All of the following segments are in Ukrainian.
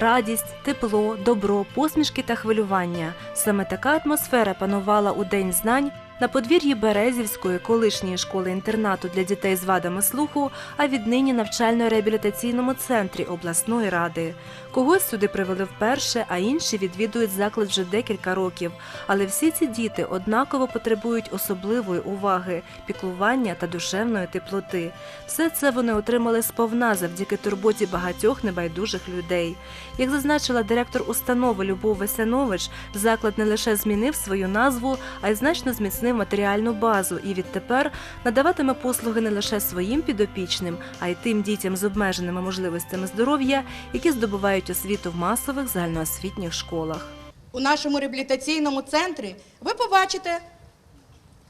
Радість, тепло, добро, посмішки та хвилювання. Саме така атмосфера панувала у День знань на подвір'ї Березівської колишньої школи-інтернату для дітей з вадами слуху, а віднині навчально-реабілітаційному центрі обласної ради. Когось сюди привели вперше, а інші відвідують заклад вже декілька років. Але всі ці діти однаково потребують особливої уваги, піклування та душевної теплоти. Все це вони отримали сповна завдяки турботі багатьох небайдужих людей. Як зазначила директор установи Любов Весянович, заклад не лише змінив свою назву, а й значно зміцнив матеріальну базу і відтепер надаватиме послуги не лише своїм підопічним, а й тим дітям з обмеженими можливостями здоров'я, які здобувають освіту в масових загальноосвітніх школах. У нашому реабілітаційному центрі ви побачите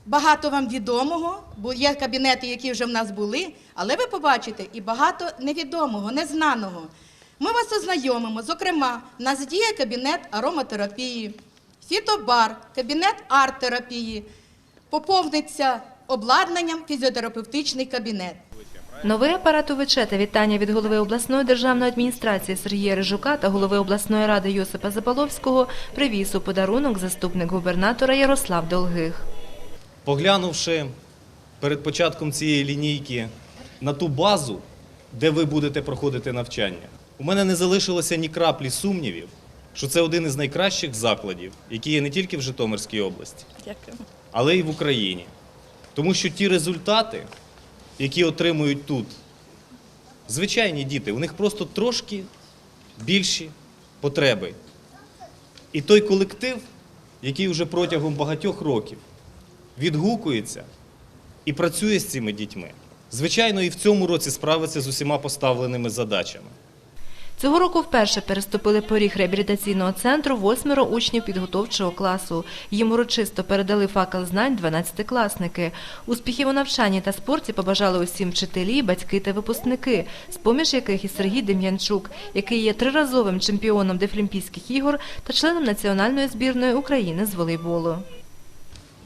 багато вам відомого, бо є кабінети, які вже в нас були, але ви побачите і багато невідомого, незнаного. Ми вас ознайомимо. Зокрема, в нас діє кабінет ароматерапії, фітобар, кабінет арт-терапії, поповниться обладнанням фізіотерапевтичний кабінет. Новий апарат УВЧ та вітання від голови обласної державної адміністрації Сергія Рижука та голови обласної ради Йосипа Запаловського привіз у подарунок заступник губернатора Ярослав Долгих. Поглянувши перед початком цієї лінійки на ту базу, де ви будете проходити навчання, у мене не залишилося ні краплі сумнівів, що це один із найкращих закладів, які є не тільки в Житомирській області, Дякую. але й в Україні. Тому що ті результати, які отримують тут звичайні діти, у них просто трошки більші потреби. І той колектив, який вже протягом багатьох років відгукується і працює з цими дітьми, звичайно, і в цьому році справиться з усіма поставленими задачами. Цього року вперше переступили поріг реабілітаційного центру восьмеро учнів підготовчого класу. Їм урочисто передали факел знань 12-класники. Успіхів у навчанні та спорті побажали усім вчителі, батьки та випускники, з-поміж яких і Сергій Дем'янчук, який є триразовим чемпіоном Дефлімпійських ігор та членом національної збірної України з волейболу.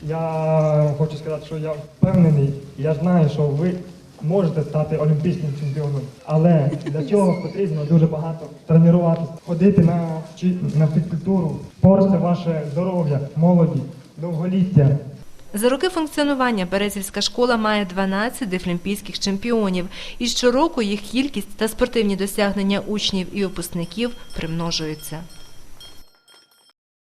Я хочу сказати, що я впевнений, я знаю, що ви можете стати олімпійським чемпіоном, але для цього потрібно дуже багато тренуватися, ходити на, на фізкультуру, спорт це ваше здоров'я, молоді, довголіття. За роки функціонування Березівська школа має 12 дефлімпійських чемпіонів, і щороку їх кількість та спортивні досягнення учнів і випускників примножуються.